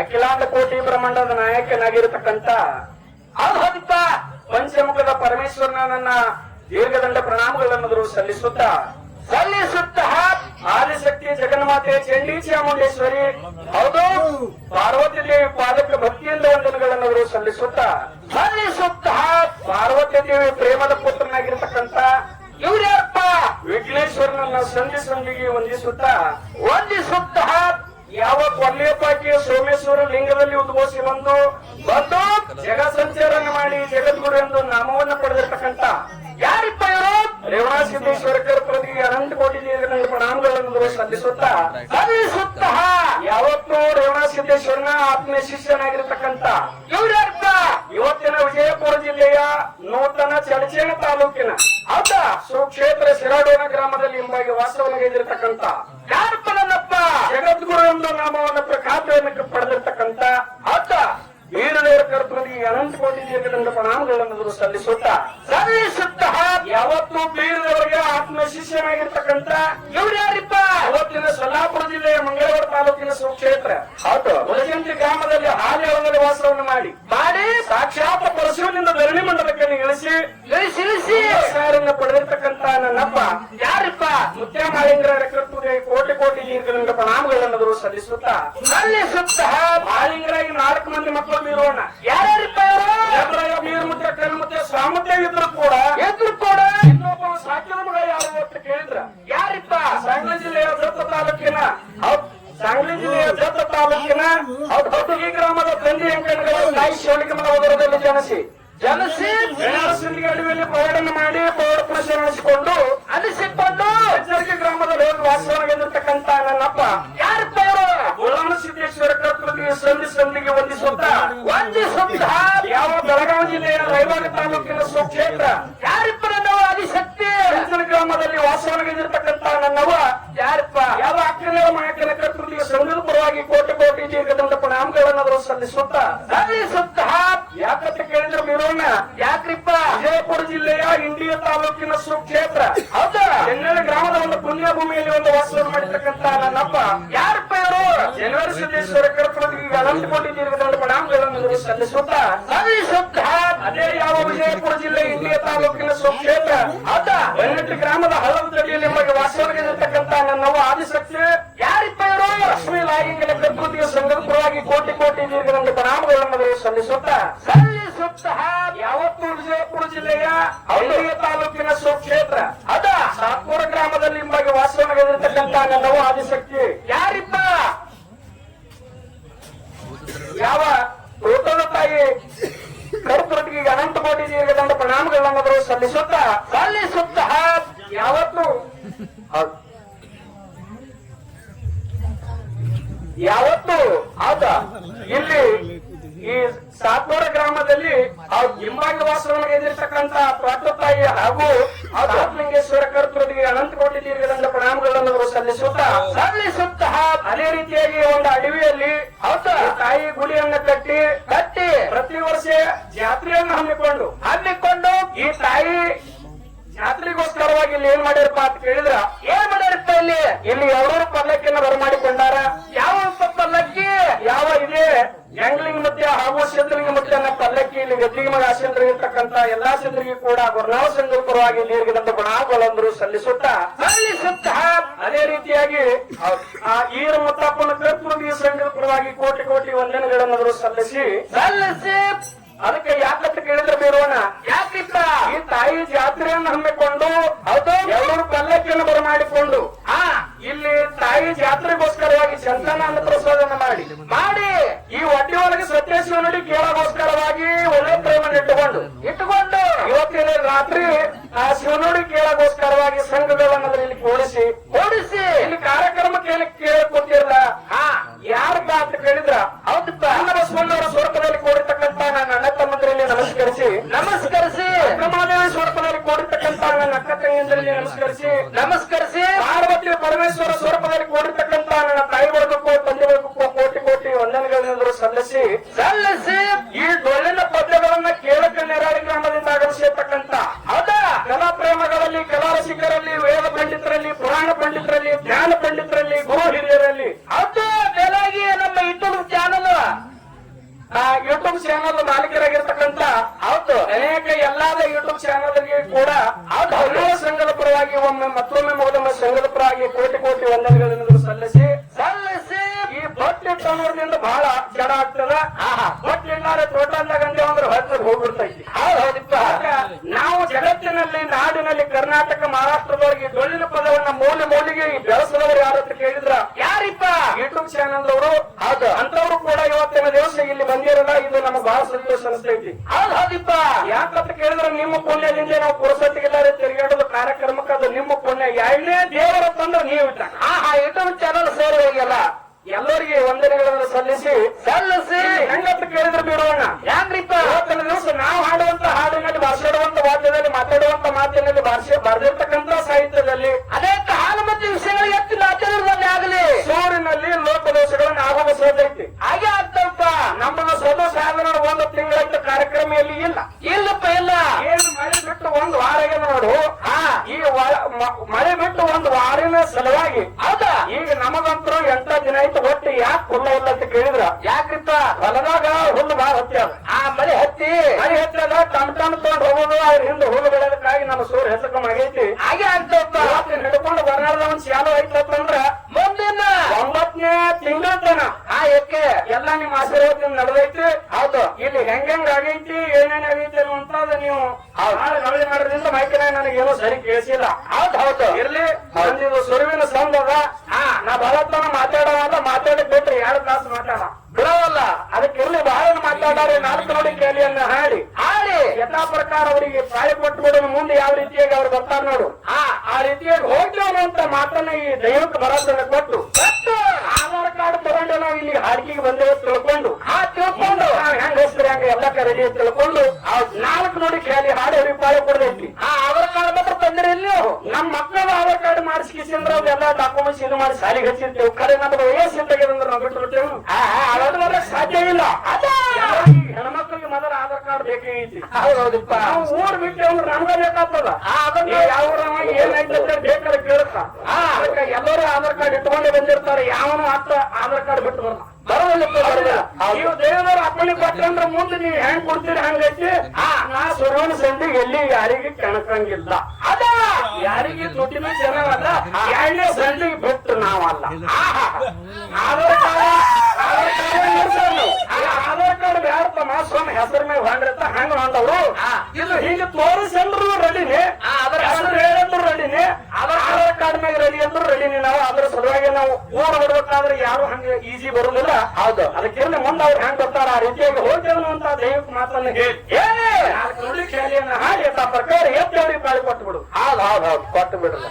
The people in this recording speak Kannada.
ಅಖಿಲಾಂಡ ಕೋಟಿ ಬ್ರಹ್ಮಾಂಡದ ನಾಯಕನಾಗಿರತಕ್ಕಂತ ಆಹ್ವಾನಿತ ಪಂಚಮುಖದ ಪರಮೇಶ್ವರನನ್ನ ದೀರ್ಘದಂಡ ಪ್ರಣಾಮಗಳನ್ನು ಸಲ್ಲಿಸುತ್ತಾ, ಸಲ್ಲಿಸುತ್ತ, ಆದಿಶಕ್ತಿ ಜಗನ್ಮಾತೆ ಚಂಡಿ ಚಾಮುಂಡೇಶ್ವರಿ ಹೌದು, ಪಾರ್ವತಿ ದೇವಿ ಪಾದಕ ಭಕ್ತಿಯಿಂದ ವಂದನೆಗಳನ್ನು ಸಲ್ಲಿಸುತ್ತಾ, ಸಲ್ಲಿಸುತ್ತ, ಪಾರ್ವತಿ ದೇವಿ ಪ್ರೇಮದ ಪುತ್ರನಾಗಿರ್ತಕ್ಕಂತ ಇವ್ರ್ಯಾರಪ್ಪ ವಿಘ್ನೇಶ್ವರನನ್ನ ಸಂಧಿ ಸಂಧಿಗೆ ವಂದಿಸುತ್ತಾ ವಂದಿಸುತ್ತಾ ಯಾವ ಕೊಲ್ಲೆಯಪ್ಪಾಕಿ ಸೋಮೇಶ್ವರ ಲಿಂಗದಲ್ಲಿ ಉದ್ಘೋಷಿ ಬಂದು ಬಂದು ಜಗ ಸಂಚಾರನ ಮಾಡಿ ಜಗದ್ಗುರು ಎಂದು ನಾಮವನ್ನು ಪಡೆದಿರ್ತಕ್ಕಂತ ಯಾರಿಪ್ಪ ಇವರು? ರೇವಣ ಸಿದ್ದೇಶ್ವರ ಪ್ರತಿ ಅನಂತ ಕೋಟಿ ಪ್ರಣಾಮಗಳನ್ನು ಸಲ್ಲಿಸುತ್ತಾ ಸಲ್ಲಿಸುತ್ತಾ ಯಾವತ್ತೂ ರೇವಣ ಸಿದ್ದೇಶ್ವರನ ಆತ್ಮೀಯ ಶಿಷ್ಯನಾಗಿರ್ತಕ್ಕಂತ ಇವರರ್ಥ ಇವತ್ತಿನ ವಿಜಯಪುರ ಜಿಲ್ಲೆಯ ನೂತನ ಚಡಚೇನ ತಾಲೂಕಿನ ಹೌದಾ? ಸುಕ್ಷೇತ್ರ ಶಿರಾಡೋಣ ಗ್ರಾಮದಲ್ಲಿ ಹಿಂಬಾಗಿ ವಾಸವನ್ನು ಗೈದಿರತಕ್ಕಂತ ಯಾರಪ್ಪ ನನ್ನಪ್ಪ ಜಗದ್ಗುರು ಎಂದು ನಾಮವನ್ನು ಪಡೆದಿರ್ತಕ್ಕಂತ ಹೌದಾ ವೀರದೇವರ ಕರ್ತೃದಿ ಅನಂತ ಕೋಟಿ ದೀರ್ಘದಂಡ ಪ್ರಣಾಮಗಳನ್ನು ಸಲ್ಲಿಸುತ್ತ ಸಲ್ಲಿಸುತ್ತ ಯಾವತ್ತು ವೀರದವರಿಗೆ ಆತ್ಮ ಶಿಷ್ಯನಾಗಿರ್ತಕ್ಕಂತ ಇವ್ರು ಯಾರಿಪ್ಪ? ಅವತ್ತಿನ ಸೊಲ್ಲಾಪುರ ಜಿಲ್ಲೆಯ ಮಂಗಳವಾರ ತಾಲೂಕಿನ ಸುಕ್ಷೇತ್ರ. ಹೌದು. ಉಲಜಂತಿ ಗ್ರಾಮದಲ್ಲಿ ಹಾಲಿ ಅವನಲ್ಲಿ ವಾಸವನ್ನು ಮಾಡಿ. ಮಾಡಿ ಸಾಕ್ಷಾತ್ ಪರಶುವಿನಿಂದ ಧರಣಿ ಮಂಡಲಕ್ಕೆ ಇಳಿಸಿ. ಇಳಿಸಿ ಇಳಿಸಿ. ಸಾರನ್ನ ಪಡೆದಿರ್ತಕ್ಕಂತ ನನ್ನಪ್ಪ. ಯಾರಿಪ್ಪ? ಮುತ್ಯ ಮಾಳಿಂಗರ ಕೋಟಿ ಕೋಟಿ ದೀರ್ಘದಂಡ ಪ್ರಣಾಮಗಳನ್ನು ಸಲ್ಲಿಸುತ್ತಾ? ಸಲ್ಲಿಸುತ್ತಾ? ಮಾಳಿಂಗರಾಗಿ ನಾಲ್ಕು ಮಂದಿ ಮಕ್ಕಳು ಇರೋಣ. ಯಾರ್ಯಾರಿಪ್ಪ ಇವರು? ಮೀರ್ ಮುತ್ಯ ಮುದ್ದೆ ಸಾಮುದ್ದೆ ಇದ್ರು ಕೂಡ ಎದ್ರು ಕೂಡ? ಇನ್ನೊಬ್ಬ ಸಾಕಿನ ಮಗ ಯಾರು ಅಂತ ಕೇಳಿದ್ರ. ಯಾರಿಪ್ಪ? ಸಾಂಗ್ಲಿ ಜಿಲ್ಲೆಯ ಜತ್ತ ತಾಲೂಕಿನ ಸಾಂಗ್ಲ ಸಾಂಗ್ಲಿ ಜಿಲ್ಲೆಯ ಜತ್ತ ತಾಲೂಕಿನ ಅಡ್ಡಿ ಹೊಟ್ಟಗಿ ಗ್ರಾಮದ ತಂದೆ ಅಂಕಣಗಳು ತಾಯಿ ಶಿವಲಿಂಗ ಜನಸಿ. ಜನಿಸಿ ಅಡವಿಯಲ್ಲಿ ಪ್ರಯಾಣ ಮಾಡಿ ಪೌರ ಪ್ರಶ್ನೆ ನಡೆಸಿಕೊಂಡು ಅನಿಸಿಕೊಂಡು ಎಚ್ಚರಿಕೆ ಗ್ರಾಮದಲ್ಲಿ ವಾಸವಾಗಿರ್ತಕ್ಕಂತ ನನ್ನಪ್ಪ. ಯಾರಪ್ಪ ಇವರು ಗುಲಾಮ ಸಿದ್ದೇಶ್ವರ ಕೃತಿಗೆ ಸಂಧಿ ಸಂಧಿಗೆ ವಂದಿಸುತ್ತಾ. ವಂದಿಸುತ್ತಾ. ಯಾವ ಬೆಳಗಾವಿ ಜಿಲ್ಲೆಯ ರೈವಾಡಿ ತಾಲೂಕಿನ ಸ್ವಕ್ಷೇತ್ರ. ಯಾರಿಪ್ಪ ಅಧಿಶಕ್ತಿ ಆದಿಶಕ್ತಿ ಅಂಜನ ಗ್ರಾಮದಲ್ಲಿ ವಾಸವಾಗಿರ್ತಕ್ಕಂತ ನನ್ನವ ಯಾರಪ್ಪ ಯಾವ ಅಕ್ಕನ ಮಾಯಕನ ಕರ್ತೃತಿಯ ಸಂಘದ ಪರವಾಗಿ ಕೋಟಿ ಕೋಟಿ ದೀರ್ಘದಂಡ ಪ್ರಣಾಮಗಳನ್ನಾದರೂ ಸಲ್ಲಿಸುತ್ತಾ ಸಲ್ಲಿಸುತ್ತಾ ಯಾಕಂತ ಕೇಳಿದ್ರೆ ಮೀರೋಣ ಯಾಕ್ರಿಪ್ಪ ವಿಜಯಪುರ ಜಿಲ್ಲೆಯ ಇಂಡಿಯ ತಾಲೂಕಿನ ಸುಕ್ಷೇತ್ರ ಹೌದಾ ಎನ್ನೆಲೆ ಗ್ರಾಮದ ಒಂದು ಪುಣ್ಯ ಭೂಮಿಯಲ್ಲಿ ಒಂದು ವಾಸವನ್ನು ಮಾಡಿರ್ತಕ್ಕಂತ ನನ್ನಪ್ಪ ಯಾರಪ್ಪ ಇವರು ಜನವರಿ ಸಿದ್ದೇಶ್ವರ ಕರ್ಪಣಿ ಅನಂತ ಕೋಟಿ ದೀರ್ಘದಂಡ ಪ್ರಣಾಮಗಳನ್ನು ಸಲ್ಲಿಸುತ್ತಾ ಸಲ್ಲಿಸುತ್ತಾ ಅದೇ ಯಾವ ವಿಜಯಪುರ ಜಿಲ್ಲೆ ಇಂಡಿಯ ತಾಲೂಕಿನ ಸುಕ್ಷೇತ್ರ ಹೌದಾ ಹದಿನೆಂಟು ಗ್ರಾಮದ ಹಲವು ತಡಿಯಲ್ಲಿ ನಮಗೆ ವಾಸವಾಗಿರತಕ್ಕಂತ ನನ್ನವ ಆದಿಶಕ್ತಿ ಲಾಗಿಂಗಲ ಪ್ರಕೃತಿಯ ಸಂಘದ ಪರವಾಗಿ ಕೋಟಿ ಕೋಟಿ ದೀರ್ಘದಂಡ ಪ್ರಣಾಮಗಳನ್ನು ಸಲ್ಲಿಸುತ್ತಾ. ಸಲ್ಲಿಸುತ್ತಾ ಯಾವತ್ತು ವಿಜಯಪುರ ಜಿಲ್ಲೆಯ ಹಳ್ಳಿಯ ತಾಲೂಕಿನ ಸುಕ್ಷೇತ್ರ? ಅದ ಸಾತ್ಪುರ ಗ್ರಾಮದಲ್ಲಿ ನಿಮಗೆ ವಾಸವಾಗಿರತಕ್ಕಂತ ನನ್ನವು ಆದಿಶಕ್ತಿ. ಯಾರಿಪ್ಪ? ಯಾವ ತೋಟದ ತಾಯಿ ಕರ್ತೃತಿಗೆ ಅನಂತ ಕೋಟಿ ದೀರ್ಘದಂಡ ಪ್ರಣಾಮಗಳನ್ನು ಸಲ್ಲಿಸುತ್ತಾ. ಸಲ್ಲಿಸುತ್ತಾ ಯಾವತ್ತು? ಯಾವತ್ತು ಆತ ಇಲ್ಲಿ ಈ ಸಾತ್ವರ ಗ್ರಾಮದಲ್ಲಿ ಆ ಹಿಂಬಾಗಿ ವಾಸವನ್ನು ಎದುರಿಸತಕ್ಕಂತ ತಾಯಿ ಹಾಗೂ ಆ ಲಿಂಗೇಶ್ವರ ಕರ್ತೃತಿಗೆ ಅನಂತ ಕೋಟಿ ದೀರ್ಘದಂತ ಪ್ರಣಾಮಗಳನ್ನು ಸಲ್ಲಿಸುತ್ತಾ ಸಲ್ಲಿಸುತ್ತಾ ಅದೇ ರೀತಿಯಾಗಿ ಒಂದು ಅಡವಿಯಲ್ಲಿ ಹೌದಾ ತಾಯಿ ಗುಡಿಯನ್ನ ಕಟ್ಟಿ ಕಟ್ಟಿ ಪ್ರತಿ ವರ್ಷ ಜಾತ್ರೆಯನ್ನು ಹಮ್ಮಿಕೊಂಡು ಹಮ್ಮಿಕೊಂಡು ಈ ತಾಯಿ ಜಾತ್ರೆಗೋಸ್ಕರವಾಗಿ ಇಲ್ಲಿ ಏನ್ ಮಾಡಿರಪ್ಪ ಅಂತ ಕೇಳಿದ್ರ, ಏನ್ ಮಾಡಿರಪ್ಪ ಇಲ್ಲಿ? ಇಲ್ಲಿ ಎರಡೂರು ಪಲ್ಲಕ್ಕಿಯನ್ನ ಬರಮಾಡಿಕೊಂಡಾರ ಯಾವ ಪ- ಪಲ್ಲಕ್ಕಿ ಯಾವ ಇದೆ ಹಾಗೂ ಸಿದ್ಧಲಿಂಗ ಮುತ್ಯನ ಪಲ್ಲಕ್ಕಿ ಇಲ್ಲಿ ಗದ್ದಿಗೆ ಮಗ ಇರ್ತಕ್ಕಂತ ಎಲ್ಲಾ ಸಿದ್ಧರಿಗೆ ಕೂಡ ಗುರುನಾಳ ಸಂಘದ ಪರವಾಗಿ ನೀರಿಗಿದಂತ ಗುಣಾಗೋಲಂದರು ಸಲ್ಲಿಸುತ್ತಾ ಸಲ್ಲಿಸುತ್ತಾ. ಅದೇ ರೀತಿಯಾಗಿ ಆ ಈರ ಮುತ್ತಪ್ಪನ ಈ ಸಂಘದ ಪರವಾಗಿ ಕೋಟಿ ಕೋಟಿ ವಂದನೆಗಳನ್ನು ಸಲ್ಲಿಸಿ ಸಲ್ಲಿಸಿ. ಅದಕ್ಕೆ ಯಾಕತ್ತ ಕೇಳಿದ್ರೆ ಬೇರೋಣ ಯಾಕಿತ್ತ? ಈ ತಾಯಿ ಜಾತ್ರೆಯನ್ನು ಹಮ್ಮಿಕೊಂಡು ಅದು ಎಲ್ಲರೂ ಪಲ್ಲಕ್ಕಿಯನ್ನು ಬರಮಾಡಿಕೊಂಡು ಆ ಇಲ್ಲಿ ತಾಯಿ ಜಾತ್ರೆಗೋಸ್ಕರವಾಗಿ ಸಂತಾನ ಅನ್ನಪ್ರಸಾದನ ಮಾಡಿ. ಮಾಡಿ. ಈ ಒಡ್ಡಿ ಒಳಗೆ ಸತ್ಯೇಶ್ವರ ನೋಡಿ ಕೇಳಗೋಸ್ಕರವಾಗಿ ಒಳ್ಳೆ ಪ್ರೇಮನ ಇಟ್ಟುಕೊಂಡು. ಇಟ್ಟುಕೊಂಡು. ಇವತ್ತಿನ ರಾತ್ರಿ ಆ ಶಿವನುಡಿ ಕೇಳಗೋಸ್ಕರವಾಗಿ ಸಂಘಗಳನ್ನು ಇಲ್ಲಿ ಕೂಡಿಸಿ ಕೂಡಿಸಿ ಇಲ್ಲಿ ಕಾರ್ಯಕ್ರಮಕ್ಕೆ ಏನು ಕೇಳಿ ಕೂತಿರಲ್ಲ ಹಾ ಯಾರಪ್ಪ ಅಂತ ಕೇಳಿದ್ರ ಹೌದಪ್ಪ ಅನ್ನ ಬಸವಣ್ಣವರ ಸ್ವರೂಪದಲ್ಲಿ ಕೂಡಿರ್ತಕ್ಕಂತ ನನ್ನ ಅಣ್ಣ ತಮ್ಮಂದರಲ್ಲಿ ನಮಸ್ಕರಿಸಿ ನಮಸ್ಕರಿಸಿ ಅಕ್ಕಮಾದೇವಿ ಸ್ವರೂಪದಲ್ಲಿ ಕೂಡಿರ್ತಕ್ಕಂತ ನನ್ನ ಅಕ್ಕ ತಂಗಿಯಂದ್ರಲ್ಲಿ ನಮಸ್ಕರಿಸಿ. ನಮಸ್ಕರಿಸಿ. ಪಾರ್ವತಿ ಪರಮೇಶ್ವರ ಸ್ವರೂಪದಲ್ಲಿ ಕೂಡಿರ್ತಕ್ಕಂತ ನನ್ನ ತಾಯಿ ವರ್ಗಕ್ಕೂ ತಂದೆ ವರ್ಗಕ್ಕೂ ಕೋಟಿ ಕೋಟಿ ವಂದನೆಗಳನ್ನು ಸಲ್ಲಿಸಿ ಸಲ್ಲಿಸಿ. ಈ ಡೊಳ್ಳಿನ ಪದ್ಯಗಳನ್ನ ಕೇಳಕ್ಕೆ ನೆರಾಳಿ ಗ್ರಾಮದಿಂದ ಆಗಮಿಸಿರ್ತಕ್ಕಂತ ಅದ ಕಲಾ ಪ್ರೇಮಗಳಲ್ಲಿ ಕಲಾ ರಸಿಕರಲ್ಲಿ ವೇದ ಪಂಡಿತರಲ್ಲಿ ಪುರಾಣ ಪಂಡಿತರಲ್ಲಿ ಜ್ಞಾನ ಪಂಡಿತರಲ್ಲಿ ಗುರು ಹಿರಿಯರಲ್ಲಿ. ಅದು ಮೇಲಾಗಿ ನಮ್ಮ ಯೂಟ್ಯೂಬ್ ಚಾನಲ್. ಯೂಟ್ಯೂಬ್ ಚಾನಲ್ ಮಾಲೀಕರಾಗಿರ್ತಕ್ಕಂತ ಹೌದು. ಅನೇಕ ಎಲ್ಲಾದ ಯೂಟ್ಯೂಬ್ ಚಾನಲ್ಗೆ ಕೂಡ ಕನ್ನಡ ಸಂಘದ ಪರವಾಗಿ ಒಮ್ಮೆ ಮತ್ತೊಮ್ಮೆ ಮೊದಲ ಸಂಘದ ಪರವಾಗಿ ಕೋಟಿ ಕೋಟಿ ವಂದನೆಗಳನ್ನು ಸಲ್ಲಿಸಿ ಸಲ್ಲಿಸಿ. ಈ ಬಟ್ಟೆ ತನ್ನೋದ್ರಿಂದ ಬಹಳ ಜಡ ಆಗ್ತದ. ಬಟ್ಟೆ ಇಲ್ಲಾರೆ ತೋಟದಾಗ ಅಂದೇವ ಅಂದ್ರೆ ಹೊರತು ಹೋಗ್ಬಿಡ್ತೈತಿ. ಹೌದು ಹೌದಿಪ್ಪ ನಾವು ಜಗತ್ತಿನಲ್ಲಿ ನಾಡಿನಲ್ಲಿ ಕರ್ನಾಟಕ ಮಹಾರಾಷ್ಟ್ರದವರಿಗೆ ದೊಳ್ಳಿನ ಪದವನ್ನ ಮೌಲ್ಯ ಮೂಲೆಗೆ ಬೆಳೆಸದವರು ಯಾರತ್ರ ಅಂತ ಕೇಳಿದ್ರ ಯಾರಿಪ್ಪ? ಯೂಟ್ಯೂಬ್ ಚಾನಲ್ ಅವರು ಹೌದು. ಅಂತವ್ರು ಕೂಡ ಇವತ್ತಿನ ದಿವಸ ಇಲ್ಲಿ ಬಂದಿರಲ್ಲ ಇದು ನಮಗೆ ಬಹಳ ಸಂತೋಷ ಅನಿಸ್ತೈತಿ. ಹೌದ್ ಹೌದಿಪ್ಪ. ಯಾಕಂತ ಕೇಳಿದ್ರೆ ನಿಮ್ಮ ಪುಣ್ಯದಿಂದ ನಾವು ಪುರಸತ್ತಿಗೆಲ್ಲ ತಿರುಗಾಡೋದು ಕಾರ್ಯಕ್ರಮಕ್ಕೆ ಅದು ನಿಮ್ಮ ಪುಣ್ಯ. ಎರಡನೇ ದೇವರ ತಂದ್ರೆ ನೀವು ಇಟ್ಟ ಹಾ ಹಾ ಯೂಟ್ಯೂಬ್ ಚಾನಲ್ ಸೇರಿ ಹೋಗಿಲ್ಲ ಎಲ್ಲರಿಗೆ ವಂದನೆಗಳನ್ನು ಸಲ್ಲಿಸಿ. ಸಲ್ಲಿಸಿ. ಹೆಂಗಂತ ಕೇಳಿದ್ರೆ ಬಿಡೋಣ. ಯಾಕ್ರಿಪ್ಪ? ಇವತ್ತಿನ ದಿವಸ ನಾವು ಹಾಡುವಂತ ಹಾಡಿನಲ್ಲಿ ಭಾಷಾಡುವಂತ ವಾದ್ಯದಲ್ಲಿ ಮಾತಾಡುವಂತ ಮಾತಿನಲ್ಲಿ ಭಾಷೆ ಬರೆದಿರ್ತಕ್ಕಂತ ಸಾಹಿತ್ಯದಲ್ಲಿ ಅನೇಕ ಹಾಲು ಮತ್ತು ವಿಷಯಗಳು ಎತ್ತಿ ಆಚರಣೆಯಲ್ಲಿ ಆಗಲಿ. ಸೂರಿನಲ್ಲಿ ಲೋಕದೋಷಗಳನ್ನು ಆಗುವ ಸೋದೈತಿ ಇಲ್ಲಿ. ಇಲ್ಲ ಇಲ್ಲಪ್ಪ ಇಲ್ಲ. ಏನು ಮಳೆ ಬಿಟ್ಟು ಒಂದು ವಾರ ಆಗ್ಯದ ನೋಡು. ಹಾ. ಈ ಮಳೆ ಬಿಟ್ಟು ಒಂದು ವಾರಿನ ಸಲುವಾಗಿ. ಹೌದಾ? ಈಗ ನಮಗಂತರೂ ಎಂಟ ದಿನ ಆಯ್ತು ಒಟ್ಟು ಯಾಕೆ ಹುಲ್ಲ ಇಲ್ಲ ಅಂತ ಕೇಳಿದ್ರ? ಯಾಕಿತ್ತ ಹೊಲದಾಗ ಹುಲ್ಲು ಬಾಳ ಹತ್ತಿ ಆ ಮಳೆ ಹತ್ತಿ? ಮಳೆ ಹತ್ತದ ಟಮ್ ಟಮ್ ತಗೊಂಡ್ ಹೋಗೋದು ಅವ್ರ ಹಿಂದೆ ಹುಲ್ಲು ಬೆಳೆದಕ್ಕಾಗಿ ನಮ್ಮ ಸೂರ್ಯ ಹೆಸರು ಆಗೈತಿ. ಹಾಗೆ ಆಗ್ತಪ್ಪ ಇವತ್ತಿನ ಹಿಡ್ಕೊಂಡು ಬರನಾಳ್ದ ಒಂದ್ ಚಾಲು ಐತಂದ್ರ ಮುಂದಿನ ಒಂಬತ್ತನೇ ತಿಂಗಳ ತನ ಆ ಏಕೆ ಎಲ್ಲ ನಿಮ್ಮ ಆಶೀರ್ವಾದದಿಂದ ನಡೆದೈತಿ ಹೌದು ಇಲ್ಲಿ ಹೆಂಗ್ ಆಗೈತಿ ಏನೇನ್ ಆಗೈತಿ ಅನ್ನುವಂತಾದ ನೀವು ನಾಳೆ ನವಳಿ ಮಾಡೋದ್ರಿಂದ ಮೈಕಿನ ನನಗೇನೋ ಸರಿ ಕೇಳಿಸಿಲ್ಲ ಹೌದು ಹೌದು ಇರ್ಲಿ ನಂದಿದು ಸುರುವಿನ ಸಂಘ ಅದ ಹಾ ನಾ ಬಹಳತನ ಮಾತಾಡೋವಲ್ಲ ಮಾತಾಡಕ್ ಬಿಟ್ರಿ ಎರಡು ತಾಸು ಮಾತಾಡ ಬಿಡವಲ್ಲ ಅದಕ್ಕೆ ಇರ್ಲಿ ಬಹಳ ಮಾತಾಡಾರೆ ನಾಲ್ಕು ನೋಡಿ ಕೇಳಿಯನ್ನ ಹಾಡಿ ಹಾಡಿ ಯಥಾ ಪ್ರಕಾರ ಅವರಿಗೆ ಪ್ರಾಯ ಕೊಟ್ಟು ಬಿಡೋಣ ಮುಂದೆ ಯಾವ ರೀತಿಯಾಗಿ ಅವ್ರು ಬರ್ತಾರ ನೋಡು ಹಾ ಆ ರೀತಿಯಾಗಿ ಹೋಗ್ತೇವೆ ಅಂತ ಮಾತನ್ನ ಈ ದೈವಕ್ಕೆ ಬರೋದನ್ನ ಕೊಟ್ಟು ಆಧಾರ್ ಕಾರ್ಡ್ ತಗೊಂಡು ನಾವು ಇಲ್ಲಿ ಹಾಡಿಕೆಗೆ ಬಂದೇವ ತಿಳ್ಕೊಂಡು. ಆ ತಿಳ್ಕೊಂಡು. ಹೆಂಗ ಹೆಂಗ್ ಹೆಸ್ರು ಹೆಂಗ ಎಲ್ಲ ರೆಡಿ ತಿಳ್ಕೊಂಡು ನಾಲ್ಕು ನೋಡಿ ಖಾಲಿ ಹಾಡಿ ರೂಪಾಯಿ ಪಾಯ ಕೊಡದೈತಿ ಆ ಆಧಾರ್ ಕಾರ್ಡ್ ಮಾತ್ರ ತಂದ್ರೆ ಇಲ್ಲಿ ನಮ್ಮ ಮಕ್ಕಳ ಆಧಾರ್ ಕಾರ್ಡ್ ಮಾಡಿಸ್ಕಿಸಿಂದ್ರ ಅವೆಲ್ಲ ಡಾಕ್ಯುಮೆಂಟ್ಸ್ ಇದು ಮಾಡಿ ಸಾಲಿಗೆ ಹಚ್ಚಿರ್ತೇವೆ. ಕರೆ ನಮ್ದು ವಯಸ್ಸು ಇದ್ದಾಗಿರಂದ್ರೆ ನಾವು ಬಿಟ್ಟು ಬಿಟ್ಟೇವು ಬರಕ್ ಸಾಧ್ಯ ಇಲ್ಲ. ಎಲ್ಲರಿಗೂ ಹೆಣ್ಮಕ್ಳಿಗೆ ಮೊದಲ ಆಧಾರ್ ಬೇಕೇ ಐತಿ. ಹೌದಪ್ಪ ನಾವು ಊರ್ ಬಿಟ್ಟೇವೆ ಅಂದ್ರೆ ನಮ್ಗ ಬೇಕಾಗ್ತದ. ಯಾವ ಊರವ ಏನಾಯ್ತು ಅಂತ ಬೇಕಾದ್ರೆ ಕೇಳುತ್ತ ಅದಕ್ಕೆ ಎಲ್ಲರೂ ಆಧಾರ್ ಕಾರ್ಡ್ ಇಟ್ಕೊಂಡೇ ಬಂದಿರ್ತಾರೆ. ಯಾವನು ಅತ್ತ ಆಧಾರ್ ಕಾರ್ಡ್ ಬಿಟ್ಟು ಬರಲ್ಲ. ಬರೋದಿಲ್ಲಪ್ಪ ಬರೋದಿಲ್ಲ ನೀವು ದೇವದವ್ರ ಅಪ್ಪಣೆ ಕೊಟ್ಟಂದ್ರ ಮುಂದೆ ನೀವು ಹೆಂಗ್ ಕೊಡ್ತೀರಿ ಹಂಗೈತಿ? ನಾ ಸುರವನ ಸಂಧಿ ಎಲ್ಲಿ ಯಾರಿಗೆ ಕೆಣಕಂಗಿಲ್ಲ. ಅದ. ಯಾರಿಗೆ ದುಡ್ಡಿನ ಜನವಲ್ಲ ಎರಡನೇ ಸಂಧಿಗೆ ಬಿಟ್ಟು ನಾವಲ್ಲ. ಆಹಾ. ಆಧಾರ್ ಕಾರ್ಡ್ ಆಧಾರ್ ಕಾರ್ಡ್ ಇರ್ತಾರೆ ನಾವು. ಆ ಆಧಾರ್ ಕಾರ್ಡ್ ಬ್ಯಾಡಪ್ಪ ಸ್ವಾಮಿ ಹೆಸರ ಮೇಲೆ ಹೊಂಡ್ರತ್ತ ಹಂಗ ಹೊಂಡವ್ರು ಹಾ. ಇದು ಹೀಗೆ ತೋರಿಸಂದ್ರು ರೆಡಿನೇ ಆಧಾರ್ ಹೆಸರು ಹೇಳಂದ್ರು ರೆಡಿನಿ ಅದರ ಆಧಾರ್ ಕಾರ್ಡ್ ಮೇಲೆ ರೆಡಿ ಅಂದ್ರು ರೆಡಿನಿ ನಾವು ಅದ್ರ ಸಲುವಾಗಿ ನಾವು ಓಡ್ ಬರ್ಬೇಕಾದ್ರೆ ಯಾರು ಹಂಗ ಈಜಿ ಬರುದಿಲ್ಲ. ಹೌದು. ಅದಕ್ಕೆ ಮುಂದೆ ಅವ್ರು ಹೆಂಗ್ ಬರ್ತಾರ ಆ ರೀತಿಯಾಗಿ ಹೋಗ್ತೇವನು ಅಂತ ದೈವಕ್ಕೆ ಮಾತನ್ನ ಹೇಳಿ. ಏ! ನುಡಿ ಶೈಲಿಯನ್ನ ಹಾಡಿ ಪ್ರಕಾರ ಎತ್ತವ್ರಿಗೆ ಪಾಳಿ ಕೊಟ್ಟು ಬಿಡು ಹೌದು ಹೌದು ಹೌದು. ಕೊಟ್ಟು ಬಿಡಲ್ಲ